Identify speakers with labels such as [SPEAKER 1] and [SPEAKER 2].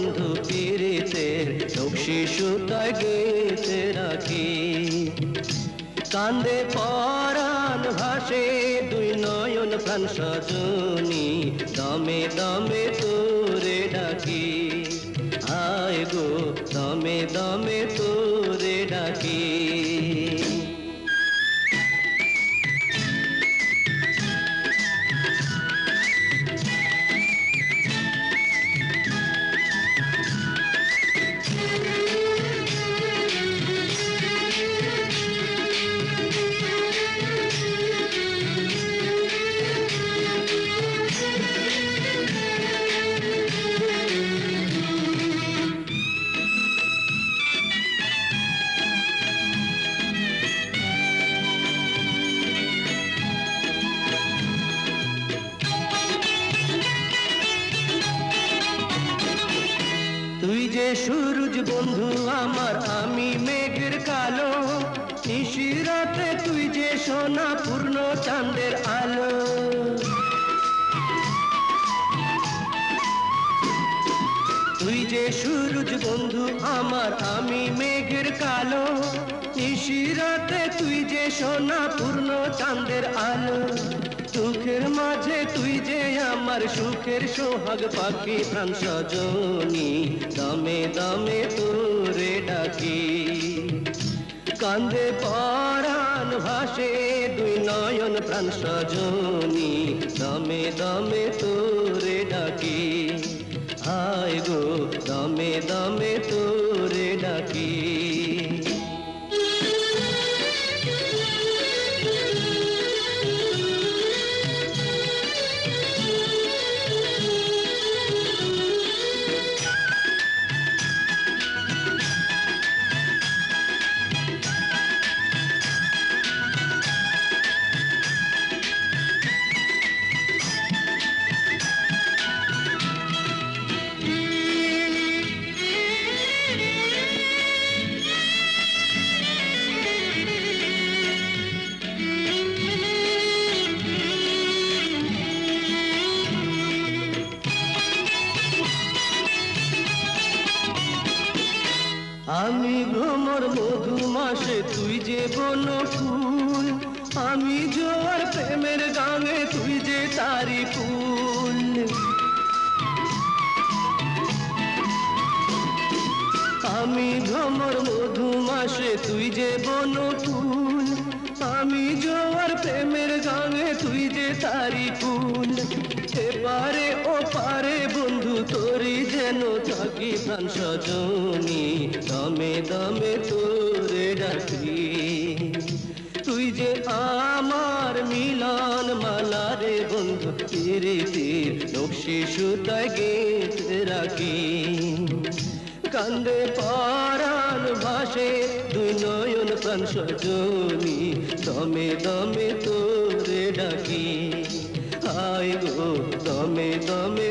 [SPEAKER 1] বন্ধু পিড়িতে চোখ শিশু গেতে রাখি কান্দে পরাণ ভাসে, দুই নয়ন প্রাণ সজনী, দমে দমে তোরে ডাকি। আয় গো, দমে দমে তোরে ডাকি। সূরজ বন্ধু আমার, আমি মেঘের কালো। নিশিরাতে তুই যে সোনা পূর্ণ চাঁদের আলো। তুই যে সূরজ বন্ধু আমার, আমি মেঘের কালো। নিশিরাতে তুই যে সোনা পূর্ণ চাঁদের আলো সুখের মাঝে তুই যে আমার সুখের সোহাগ পাখি প্রাণ সজনী, দমে দমে তোরে ডাকি। কান্দে পরাণ ভাসে দুই নয়ন প্রাণ সজনী, দমে দমে তোরে ডাকি। হায় গো, দমে দমে তোরে আমি ভ্রমর মধু মাসে তুই যে বন ফুল আমি জোয়ার প্রেমের গাঙে তুই যে তারি ফুল। আমি ভ্রমর মধু মাসে তুই যে বন ফুল আমি জোয়ার প্রেমের গাঙে তুই যে তারি ফুল। এপারে ও পারে প্রাণ সজনী, দমে দমে তোরে ডাকি। তুই যে আমার মিলন মালা রে বন্ধু তীর নকশি গেঁথে রাখি। কান্দে পারান ভাসে দুই নয়ন প্রাণ সজনী, দমে দমে তোরে ডাকি। আয় গো, দমে দমে